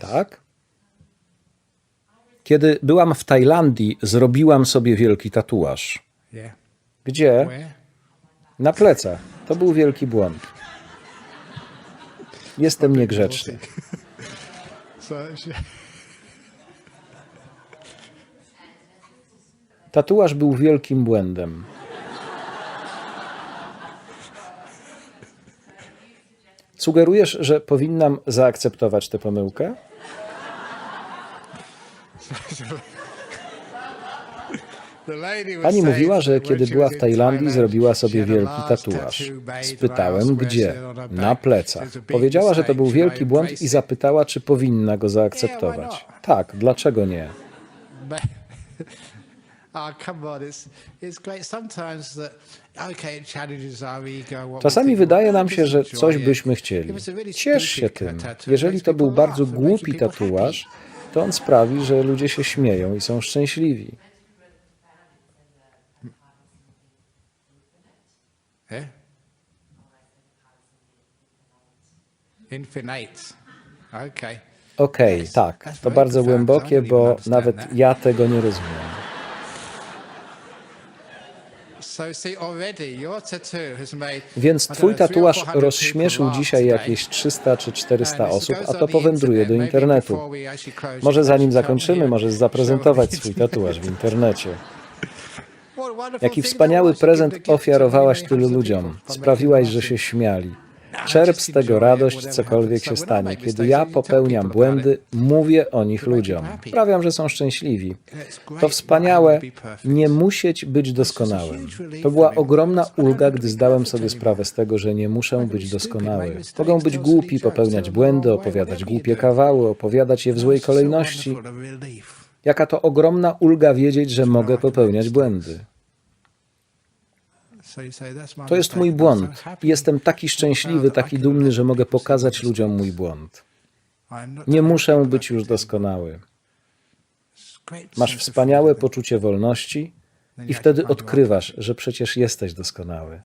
Tak? Kiedy byłam w Tajlandii, zrobiłam sobie wielki tatuaż. Gdzie? Na plecach. To był wielki błąd. Jestem niegrzeczny. Tatuaż był wielkim błędem. Sugerujesz, że powinnam zaakceptować tę pomyłkę? Pani mówiła, że kiedy była w Tajlandii, zrobiła sobie wielki tatuaż. Spytałem, gdzie? Na plecach. Powiedziała, że to był wielki błąd i zapytała, czy powinna go zaakceptować. Tak, dlaczego nie? Okay, we Czasami wydaje nam się, że coś byśmy chcieli. Ciesz się tym. Jeżeli to był bardzo głupi tatuaż, to on sprawi, że ludzie się śmieją i są szczęśliwi. Yeah? Infinite. Okay. Okej, Yes, tak, to bardzo głębokie, bo nawet ja tego nie rozumiem. Więc twój tatuaż rozśmieszył dzisiaj jakieś 300 czy 400 And this osób, a to powędruje do internetu. Może zanim zakończymy, możesz zaprezentować swój tatuaż w internecie. Jaki wspaniały prezent ofiarowałaś tylu ludziom. Sprawiłaś, że się śmiali. Czerp z tego radość, cokolwiek się stanie. Kiedy ja popełniam błędy, mówię o nich ludziom. Sprawiam, że są szczęśliwi. To wspaniałe, nie musieć być doskonałym. To była ogromna ulga, gdy zdałem sobie sprawę z tego, że nie muszę być doskonały. Mogą być głupi, popełniać błędy, opowiadać głupie kawały, opowiadać je w złej kolejności. Jaka to ogromna ulga wiedzieć, że mogę popełniać błędy. To jest mój błąd. Jestem taki szczęśliwy, taki dumny, że mogę pokazać ludziom mój błąd. Nie muszę być już doskonały. Masz wspaniałe poczucie wolności i wtedy odkrywasz, że przecież jesteś doskonały.